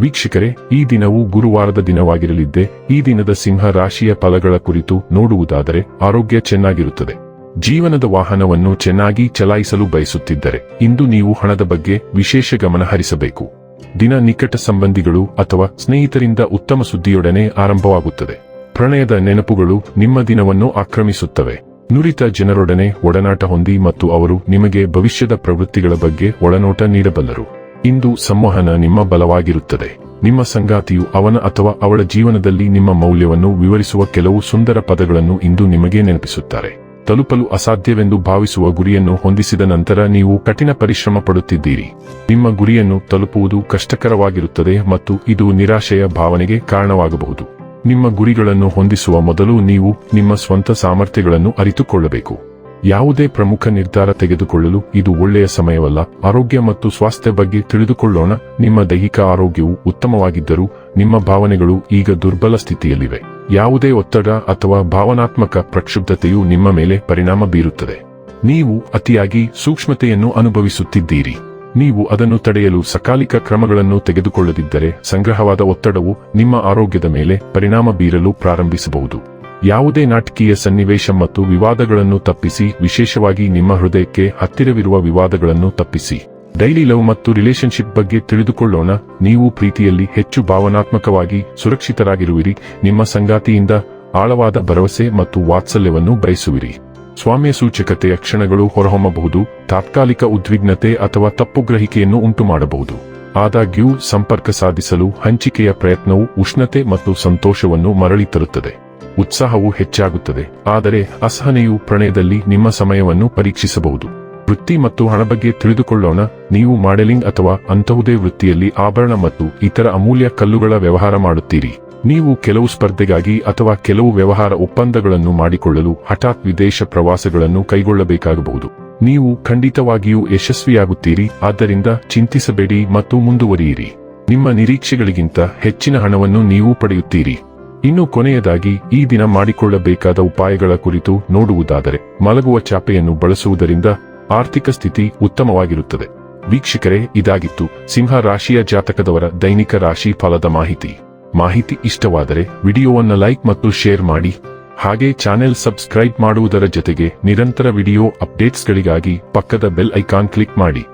ವೀಕ್ಷಕರೇ, ಈ ದಿನವು ಗುರುವಾರದ ದಿನವಾಗಿರಲಿದ್ದೆ, ಈ ದಿನದ ಸಿಂಹ ರಾಶಿಯ ಫಲಗಳ ಕುರಿತು ನೋಡುವುದಾದರೆ ಆರೋಗ್ಯ ಚೆನ್ನಾಗಿರುತ್ತದೆ. ಜೀವನದ ವಾಹನವನ್ನು ಚೆನ್ನಾಗಿ ಚಲಾಯಿಸಲು ಬಯಸುತ್ತಿದ್ದರೆ, ಇಂದು ನೀವು ಹಣದ ಬಗ್ಗೆ ವಿಶೇಷ ಗಮನ ಹರಿಸಬೇಕು. ದಿನ ನಿಕಟ ಸಂಬಂಧಿಗಳು ಅಥವಾ ಸ್ನೇಹಿತರಿಂದ ಉತ್ತಮ ಸುದ್ದಿಯೊಡನೆ ಆರಂಭವಾಗುತ್ತದೆ. ಪ್ರಣಯದ ನೆನಪುಗಳು ನಿಮ್ಮ ದಿನವನ್ನು ಆಕ್ರಮಿಸುತ್ತವೆ. ನುರಿತ ಜನರೊಡನೆ ಒಡನಾಟ ಹೊಂದಿ ಮತ್ತು ಅವರು ನಿಮಗೆ ಭವಿಷ್ಯದ ಪ್ರವೃತ್ತಿಗಳ ಬಗ್ಗೆ ಒಳನೋಟ ನೀಡಬಲ್ಲರು. ಇಂದು ಸಂವಹನ ನಿಮ್ಮ ಬಲವಾಗಿರುತ್ತದೆ. ನಿಮ್ಮ ಸಂಗಾತಿಯು ಅವನ ಅಥವಾ ಅವಳ ಜೀವನದಲ್ಲಿ ನಿಮ್ಮ ಮೌಲ್ಯವನ್ನು ವಿವರಿಸುವ ಕೆಲವು ಸುಂದರ ಪದಗಳನ್ನು ಇಂದು ನಿಮಗೆ ನೆನಪಿಸುತ್ತಾರೆ. ತಲುಪಲು ಅಸಾಧ್ಯವೆಂದು ಭಾವಿಸುವ ಗುರಿಯನ್ನು ಹೊಂದಿಸಿದ ನಂತರ ನೀವು ಕಠಿಣ ಪರಿಶ್ರಮ ಪಡುತ್ತಿದ್ದೀರಿ. ನಿಮ್ಮ ಗುರಿಯನ್ನು ತಲುಪುವುದು ಕಷ್ಟಕರವಾಗಿರುತ್ತದೆ ಮತ್ತು ಇದು ನಿರಾಶೆಯ ಭಾವನೆಗೆ ಕಾರಣವಾಗಬಹುದು. ನಿಮ್ಮ ಗುರಿಗಳನ್ನು ಹೊಂದಿಸುವ ಮೊದಲು ನೀವು ನಿಮ್ಮ ಸ್ವಂತ ಸಾಮರ್ಥ್ಯಗಳನ್ನು ಅರಿತುಕೊಳ್ಳಬೇಕು. ಯಾವುದೇ ಪ್ರಮುಖ ನಿರ್ಧಾರ ತೆಗೆದುಕೊಳ್ಳಲು ಇದು ಒಳ್ಳೆಯ ಸಮಯವಲ್ಲ. ಆರೋಗ್ಯ ಮತ್ತು ಸ್ವಾಸ್ಥ್ಯ ಬಗ್ಗೆ ತಿಳಿದುಕೊಳ್ಳೋಣ. ನಿಮ್ಮ ದೈಹಿಕ ಆರೋಗ್ಯವು ಉತ್ತಮವಾಗಿದ್ದರೂ ನಿಮ್ಮ ಭಾವನೆಗಳು ಈಗ ದುರ್ಬಲ ಸ್ಥಿತಿಯಲ್ಲಿವೆ. ಯಾವುದೇ ಒತ್ತಡ ಅಥವಾ ಭಾವನಾತ್ಮಕ ಪ್ರಕ್ಷುಬ್ಧತೆಯು ನಿಮ್ಮ ಮೇಲೆ ಪರಿಣಾಮ ಬೀರುತ್ತದೆ. ನೀವು ಅತಿಯಾಗಿ ಸೂಕ್ಷ್ಮತೆಯನ್ನು ಅನುಭವಿಸುತ್ತಿದ್ದೀರಿ. ನೀವು ಅದನ್ನು ತಡೆಯಲು ಸಕಾಲಿಕ ಕ್ರಮಗಳನ್ನು ತೆಗೆದುಕೊಳ್ಳದಿದ್ದರೆ ಸಂಗ್ರಹವಾದ ಒತ್ತಡವು ನಿಮ್ಮ ಆರೋಗ್ಯದ ಮೇಲೆ ಪರಿಣಾಮ ಬೀರಲು ಪ್ರಾರಂಭಿಸಬಹುದು. ಯಾವುದೇ ನಾಟಕೀಯ ಸನ್ನಿವೇಶ ಮತ್ತು ವಿವಾದಗಳನ್ನು ತಪ್ಪಿಸಿ, ವಿಶೇಷವಾಗಿ ನಿಮ್ಮ ಹೃದಯಕ್ಕೆ ಹತ್ತಿರವಿರುವ ವಿವಾದಗಳನ್ನು ತಪ್ಪಿಸಿ. ಡೈಲಿ ಲವ್ ಮತ್ತು ರಿಲೇಶನ್ಶಿಪ್ ಬಗ್ಗೆ ತಿಳಿದುಕೊಳ್ಳೋಣ. ನೀವು ಪ್ರೀತಿಯಲ್ಲಿ ಹೆಚ್ಚು ಭಾವನಾತ್ಮಕವಾಗಿ ಸುರಕ್ಷಿತರಾಗಿರುವಿರಿ. ನಿಮ್ಮ ಸಂಗಾತಿಯಿಂದ ಆಳವಾದ ಭರವಸೆ ಮತ್ತು ವಾತ್ಸಲ್ಯವನ್ನು ಬಯಸುವಿರಿ. ಸ್ವಾಮ್ಯ ಸೂಚಕತೆಯ ಕ್ಷಣಗಳು ಹೊರಹೊಮ್ಮಬಹುದು. ತಾತ್ಕಾಲಿಕ ಉದ್ವಿಗ್ನತೆ ಅಥವಾ ತಪ್ಪು ಗ್ರಹಿಕೆಯನ್ನು ಉಂಟುಮಾಡಬಹುದು. ಆದಾಗ್ಯೂ, ಸಂಪರ್ಕ ಸಾಧಿಸಲು ಹಂಚಿಕೆಯ ಪ್ರಯತ್ನವು ಉಷ್ಣತೆ ಮತ್ತು ಸಂತೋಷವನ್ನು ಮರಳಿ ತರುತ್ತದೆ. ಉತ್ಸಾಹವು ಹೆಚ್ಚಾಗುತ್ತದೆ. ಆದರೆ ಅಸಹನೆಯು ಪ್ರಣಯದಲ್ಲಿ ನಿಮ್ಮ ಸಮಯವನ್ನು ಪರೀಕ್ಷಿಸಬಹುದು. ವೃತ್ತಿ ಮತ್ತು ಹಣ ಬಗ್ಗೆ ತಿಳಿದುಕೊಳ್ಳೋಣ. ನೀವು ಮಾಡೆಲಿಂಗ್ ಅಥವಾ ಅಂತಹುದೇ ವೃತ್ತಿಯಲ್ಲಿ ಆಭರಣ ಮತ್ತು ಇತರ ಅಮೂಲ್ಯ ಕಲ್ಲುಗಳ ವ್ಯವಹಾರ ಮಾಡುತ್ತೀರಿ. ನೀವು ಕೆಲವು ಸ್ಪರ್ಧೆಗಾಗಿ ಅಥವಾ ಕೆಲವು ವ್ಯವಹಾರ ಒಪ್ಪಂದಗಳನ್ನು ಮಾಡಿಕೊಳ್ಳಲು ಹಠಾತ್ ವಿದೇಶ ಪ್ರವಾಸಗಳನ್ನು ಕೈಗೊಳ್ಳಬೇಕಾಗಬಹುದು. ನೀವು ಖಂಡಿತವಾಗಿಯೂ ಯಶಸ್ವಿಯಾಗುತ್ತೀರಿ. ಆದ್ದರಿಂದ ಚಿಂತಿಸಬೇಡಿ ಮತ್ತು ಮುಂದುವರಿಯಿರಿ. ನಿಮ್ಮ ನಿರೀಕ್ಷೆಗಳಿಗಿಂತ ಹೆಚ್ಚಿನ ಹಣವನ್ನು ನೀವು ಪಡೆಯುತ್ತೀರಿ. ಇನ್ನು ಕೊನೆಯದಾಗಿ ಈ ದಿನ ಮಾಡಿಕೊಳ್ಳಬೇಕಾದ ಉಪಾಯಗಳ ಕುರಿತು ನೋಡುವುದಾದರೆ, ಮಲಗುವ ಚಾಪೆಯನ್ನು ಬಳಸುವುದರಿಂದ ಆರ್ಥಿಕ ಸ್ಥಿತಿ ಉತ್ತಮವಾಗಿರುತ್ತದೆ. ವೀಕ್ಷಕರೇ, ಇದಾಗಿತ್ತು ಸಿಂಹ ರಾಶಿಯ ಜಾತಕದವರ ದೈನಿಕ ರಾಶಿ ಫಲದ ಮಾಹಿತಿ. ಮಾಹಿತಿ ಇಷ್ಟವಾದರೆ ವಿಡಿಯೋವನ್ನು ಲೈಕ್ ಮತ್ತು ಶೇರ್ ಮಾಡಿ. ಹಾಗೆ ಚಾನೆಲ್ ಸಬ್ಸ್ಕ್ರೈಬ್ ಮಾಡುವುದರ ಜೊತೆಗೆ ನಿರಂತರ ವಿಡಿಯೋ ಅಪ್ಡೇಟ್ಸ್ಗಳಿಗಾಗಿ ಪಕ್ಕದ ಬೆಲ್ ಐಕಾನ್ ಕ್ಲಿಕ್ ಮಾಡಿ.